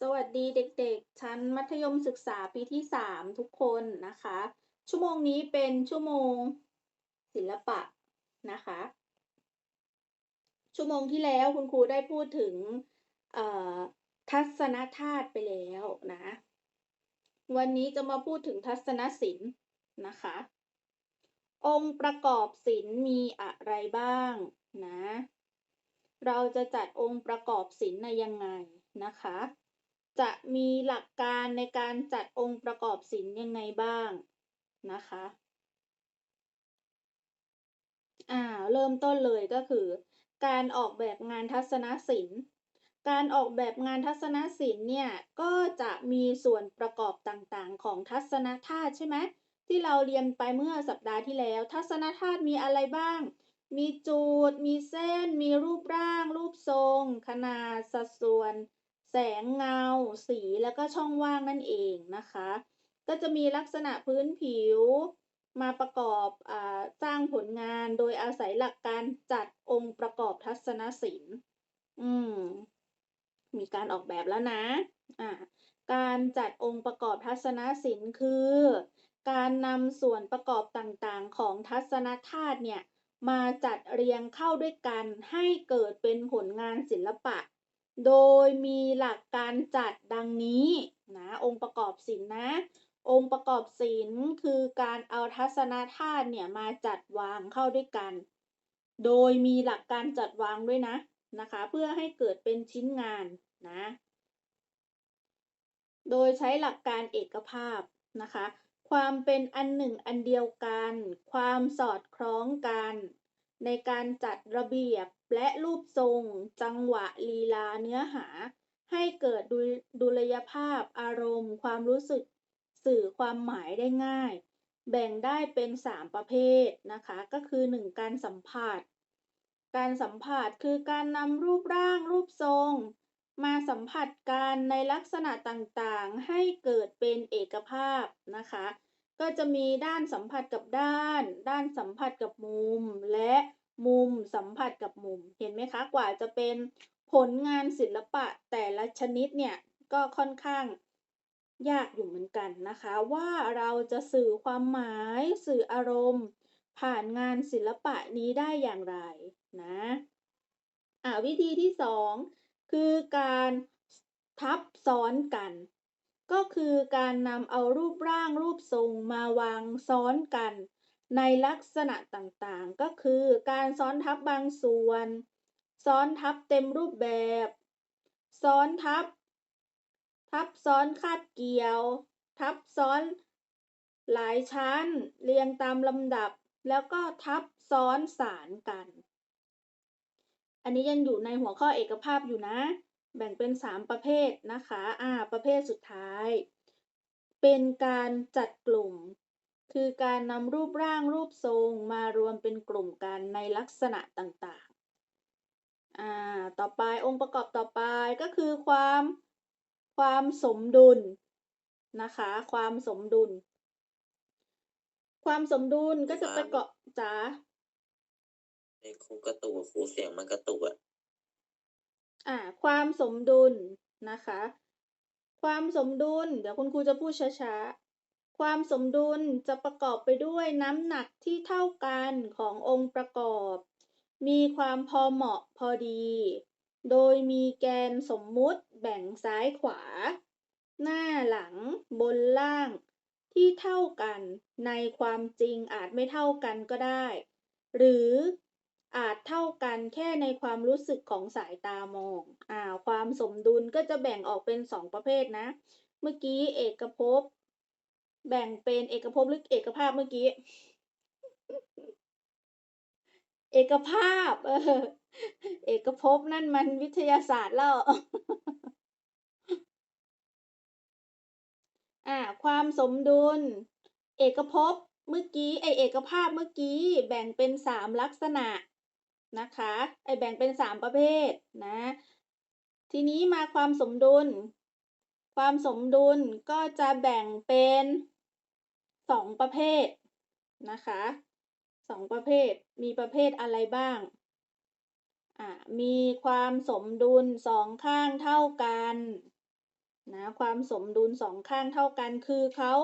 สวัสดีเด็กๆ ชั้นมัธยมศึกษาปีที่ 3 ทุกคนนะคะ ชั่วโมงนี้เป็นชั่วโมงศิลปะนะคะ ชั่วโมงที่แล้วคุณครูได้พูดถึงทัศนธาตุไปแล้วนะ วันนี้จะมาพูดถึงทัศนศิลป์นะคะ องค์ประกอบศิลป์มีอะไรบ้างนะ เราจะจัดองค์ประกอบศิลป์ในยังไงนะคะ จะมีหลักการในการจัดองค์ประกอบศิลป์ยังไงบ้างนะคะอ่าเริ่มต้นเลยก็คือ การออกแบบงานทัศนศิลป์ การออกแบบงานทัศนศิลป์เนี่ยก็จะมีส่วนประกอบต่างๆ ของทัศนธาตุใช่ไหมที่เราเรียนไปเมื่อสัปดาห์ที่แล้ว ทัศนธาตุมีอะไรบ้าง มีจุด มีเส้น มีรูปร่าง รูปทรง ขนาด สัดส่วน แสงเงา สีแล้วก็ช่องว่างนั่นเองนะคะ ก็จะมีลักษณะพื้นผิวมาประกอบอาสร้างผลงานโดยอาศัยหลักการจัดองค์ประกอบทัศนศิลป์อืมมีการออกแบบแล้วนะอ่าการจัดองค์ประกอบทัศนศิลป์คือ การนำส่วนประกอบต่างๆ ของทัศนธาตุเนี่ยมาจัดเรียงเข้าด้วยกันให้เกิดเป็นผลงานศิลปะ โดยมีหลักการจัดดังนี้นะองค์ประกอบศิลป์นะ องค์ประกอบศิลป์คือการเอาทัศนธาตุเนี่ยมาจัดวางเข้าด้วยกัน โดยมีหลักการจัดวางด้วยนะนะคะ เพื่อให้เกิดเป็นชิ้นงานนะ โดยใช้หลักการเอกภาพนะคะ ความเป็นอันหนึ่งอันเดียวกัน ความสอดคล้องกัน ในการจัดระเบียบและรูปทรง จังหวะ ลีลา เนื้อหา ให้เกิดดุดลยภาพ อารมณ์ ความรู้สึก สื่อความหมายได้ง่าย แบ่งได้เป็น 3 ประเภทนะคะ ก็คือ 1. การสัมผัส การสัมผัสคือการนำรูปร่างรูปทรง มาสัมผัสกันในลักษณะต่างๆ ให้เกิดเป็นเอกภาพนะคะ ก็จะมีด้านสัมผัสกับด้าน ด้านสัมผัสกับมุม และมุมสัมผัสกับมุม เห็นไหมคะ กว่าจะเป็นผลงานศิลปะแต่ละชนิดเนี่ยก็ค่อนข้างยากอยู่เหมือนกันนะคะ ว่าเราจะสื่อความหมายสื่ออารมณ์ ผ่านงานศิลปะนี้ได้อย่างไรนะอ่าวิธีที่สองคือการทับซ้อนกัน ก็คือการนำเอารูปร่างรูปทรงมาวางซ้อนกัน ในลักษณะต่างๆ ก็คือการซ้อนทับบางส่วน ซ้อนทับเต็มรูปแบบ ซ้อนทับ ทับซ้อนคาบเกี่ยว ทับซ้อนหลายชั้น เรียงตามลำดับ แล้วก็ทับซ้อนสารกัน อันนี้ยังอยู่ในหัวข้อเอกภาพอยู่นะ แบ่งเป็น 3 ประเภทนะคะอ่าประเภทสุดท้าย เป็นการจัดกลุ่ม คือการนำรูปร่างรูปทรงมารวมเป็นกลุ่มกันในลักษณะต่างๆอ่าต่อไปองค์ประกอบต่อไปก็คือความความสมดุลนะคะ ความสมดุล ความสมดุลก็จะประกอบจ๋าในครูกระตุกครูเสียงมันกระตุกอะ อ่าความสมดุลนะคะ ความสมดุล เดี๋ยวคุณครูจะพูดช้าๆ ความสมดุลจะประกอบไปด้วยน้ำหนักที่เท่ากันขององค์ประกอบ มีความพอเหมาะพอดี โดยมีแกนสมมุติแบ่งซ้ายขวา หน้าหลังบนล่างที่เท่ากันในความจริงอาจไม่เท่ากันก็ได้ หรือ อาจเท่ากันแค่ในความรู้สึกของสายตามองอ่าความสมดุลก็จะแบ่งออกเป็นสองประเภทนะ เมื่อกี้เอกภพ แบ่งเป็นเอกภพหรือเอกภาพเมื่อกี้ เอกภาพ เออ เอกภพนั่นมันวิทยาศาสตร์แล้วอ่าความสมดุล เอกภพเมื่อกี้ไอเอกภาพเมื่อกี้แบ่งเป็นสามลักษณะ นะคะ ไอแบ่งเป็นสามประเภทนะ ทีนี้มาความสมดุล ความสมดุลก็จะแบ่งเป็นสองประเภทนะคะสองประเภท มีประเภทอะไรบ้าง อ่ามีความสมดุลสองข้างเท่ากันนะ ความสมดุลสองข้างเท่ากันคือเขา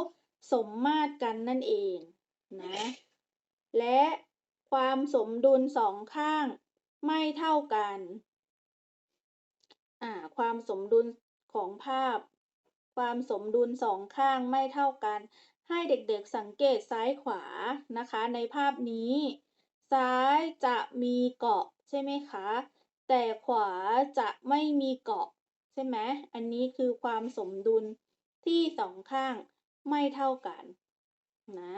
สมมาตรกันนั่นเองนะ และ ความสมดุลสองข้างไม่เท่ากันอ่าความสมดุลของภาพ ความสมดุลสองข้างไม่เท่ากัน ให้เด็กๆสังเกตซ้ายขวานะคะ ในภาพนี้ ซ้ายจะมีเกาะใช่ไหมคะ แต่ขวาจะไม่มีเกาะใช่ไหมอันนี้คือความสมดุลที่สองข้างไม่เท่ากันนะ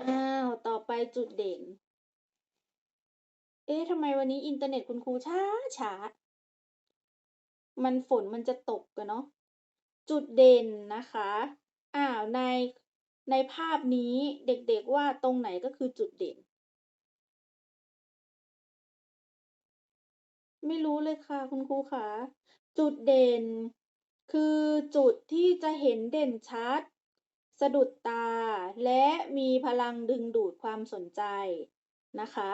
อ้าว ต่อไปจุดเด่น เอ๊ะทำไมวันนี้อินเทอร์เน็ตคุณครูช้าช้า มันฝนมันจะตกกันเนาะ จุดเด่นนะคะ อ้าว ใน ในภาพนี้เด็กๆว่าตรงไหนก็คือจุดเด่น ไม่รู้เลยค่ะคุณครูคะจุดเด่น คือจุดที่จะเห็นเด่นชัด สะดุดตา และมีพลังดึงดูดความสนใจนะคะ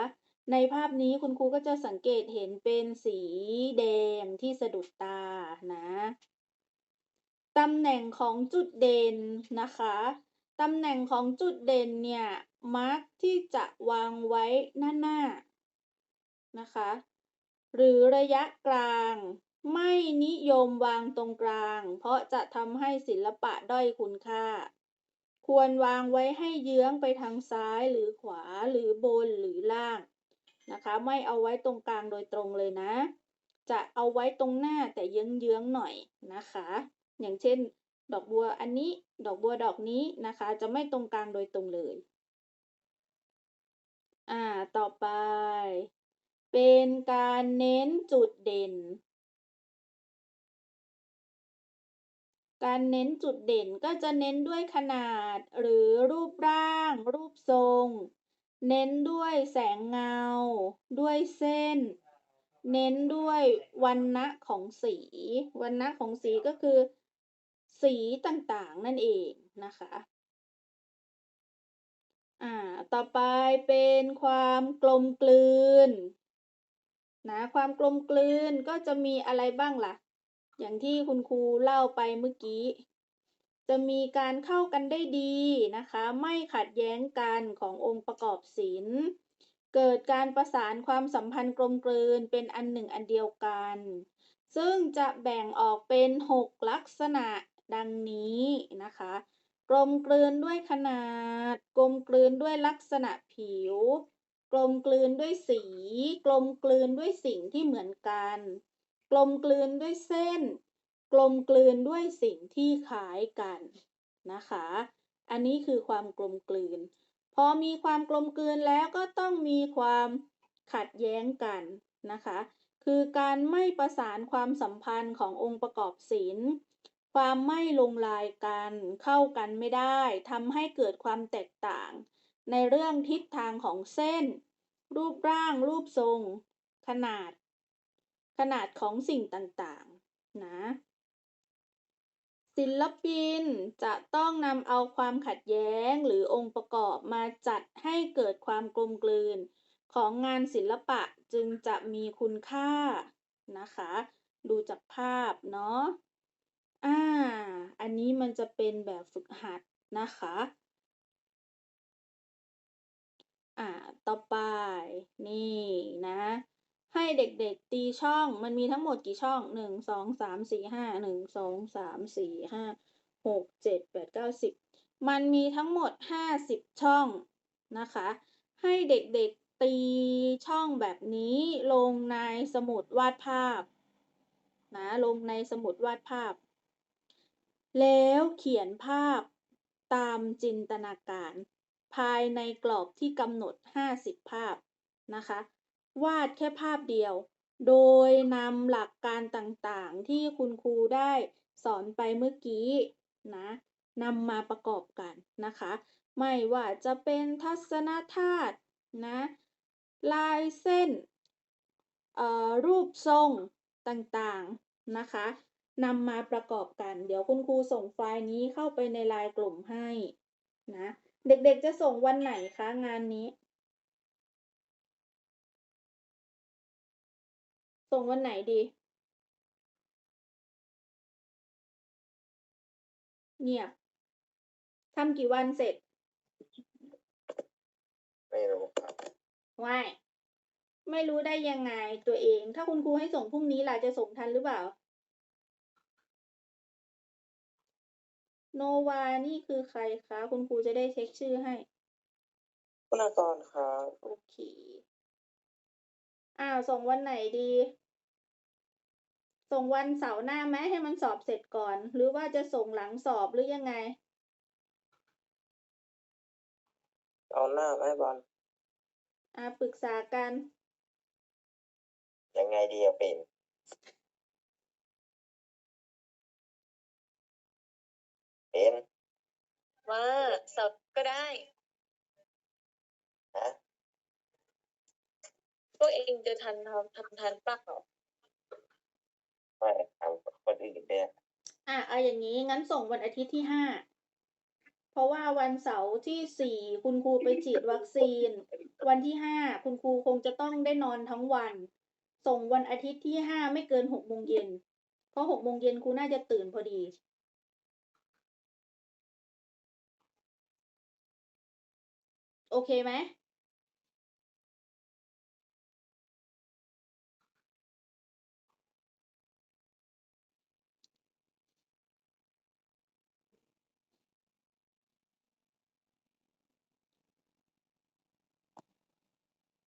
ในภาพนี้คุณครูก็จะสังเกตเห็นเป็นสีแดงที่สะดุดตานะตำแหน่งของจุดเด่นนะคะตำแหน่งของจุดเด่นเนี่ยมักที่จะวางไว้หน้าหน้านะคะ หรือระยะกลาง ไม่นิยมวางตรงกลาง เพราะจะทำให้ศิลปะด้อยคุณค่า ควรวางไว้ให้เยื้องไปทางซ้ายหรือขวาหรือบนหรือล่างนะคะ ไม่เอาไว้ตรงกลางโดยตรงเลยนะ จะเอาไว้ตรงหน้าแต่เยื้องๆหน่อยนะคะ อย่างเช่น ดอกบัวอันนี้ดอกบัวดอกนี้นะคะ จะไม่ตรงกลางโดยตรงเลยอ่าต่อไป เป็นการเน้นจุดเด่น การเน้นจุดเด่นก็จะเน้นด้วยขนาด หรือรูปร่าง รูปทรง เน้นด้วยแสงเงา ด้วยเส้น เน้นด้วยวันนะของสีวันนะของสีก็คือ สีต่างๆนั่นเองนะคะอ่าต่อไปเป็นความกลมกลืนนะความกลมกลืนก็จะมีอะไรบ้างล่ะ อย่างที่คุณครูเล่าไปเมื่อกี้ จะมีการเข้ากันได้ดีนะคะ ไม่ขัดแย้งกันขององค์ประกอบศิลป์เกิดการประสานความสัมพันธ์กลมกลืนเป็นอันหนึ่งอันเดียวกัน ซึ่งจะแบ่งออกเป็น 6 ลักษณะดังนี้นะคะ กลมกลืนด้วยขนาด กลมกลืนด้วยลักษณะผิว กลมกลืนด้วยสี กลมกลืนด้วยสิ่งที่เหมือนกัน ลมกลืนด้วยเส้น กลมกลืนด้วยสิ่งที่คล้ายกันนะคะ อันนี้คือความกลมกลืน พอมีความกลมกลืนแล้วก็ต้องมีความขัดแย้งกันนะคะ คือการไม่ประสานความสัมพันธ์ขององค์ประกอบศิลป์ความไม่ลงลายกันเข้ากันไม่ได้ทำให้เกิดความแตกต่าง ในเรื่องทิศทางของเส้น รูปร่างรูปทรง ขนาด ขนาดของสิ่งต่างๆ นะ ศิลปินจะต้องนำเอาความขัดแย้งหรือองค์ประกอบมาจัดให้เกิดความกลมกลืน ของงานศิลปะจึงจะมีคุณค่านะคะ ดูจากภาพเนาะอ่า อันนี้มันจะเป็นแบบฝึกหัดนะคะ อ่า ต่อไป นี่นะ ให้เด็กๆตีช่องมันมีทั้งหมดกี่ช่องหนึ่งสองสามสี่ห้าหนึ่งสองสามสี่ห้าหกเจ็ดแปดเก้าสิบมันมีทั้งหมดห้าสิบช่องนะคะ ให้เด็กๆตีช่องแบบนี้ลงในสมุดวาดภาพนะลงในสมุดวาดภาพ แล้วเขียนภาพตามจินตนาการ ภายในกรอบที่กำหนด 50 ภาพนะคะ วาดแค่ภาพเดียว โดยนำหลักการต่างๆ ที่คุณครูได้สอนไปเมื่อกี้นะนำมาประกอบกันนะคะ ไม่ว่าจะเป็นทัศนธาตุนะลายเส้นรูปทรงต่างๆนะคะนำมาประกอบกัน เดี๋ยวคุณครูส่งไฟล์นี้เข้าไปในไลน์กลุ่มให้นะ เด็กๆจะส่งวันไหนคะงานนี้ ส่งวันไหนดีเนี่ยทำกี่วันเสร็จ ไม่รู้ครับว่ายไม่รู้ได้ยังไงตัวเอง ถ้าคุณครูให้ส่งพรุ่งนี้ล่ะจะส่งทันหรือเปล่า โนวา นี่คือใครคะ คุณครูจะได้เช็คชื่อให้คุณากรครับ โอเค อ้าว ส่งวันไหนดี ส่งวันเสาร์หน้าไหมให้มันสอบเสร็จก่อน หรือว่าจะส่งหลังสอบหรือยังไง เอาหน้าไหมบอลอ่าปรึกษากัน ยังไงดีอะเป็นเป็นว่าสอบก็ได้ฮะพวกเองจะทันทำทำทันปะ มาทำคนอื่นเนี่ยอะเอาอย่างนี้งั้นส่งวันอาทิตย์ที่ห้าเพราะว่าวันเสาร์ที่สี่คุณครูไปฉีดวัคซีน วันที่ห้าคุณครูคงจะต้องได้นอนทั้งวัน ส่งวันอาทิตย์ที่ห้าไม่เกินหกโมงเย็นเพราะหกโมงเย็นครูน่าจะตื่นพอดีโอเคไหม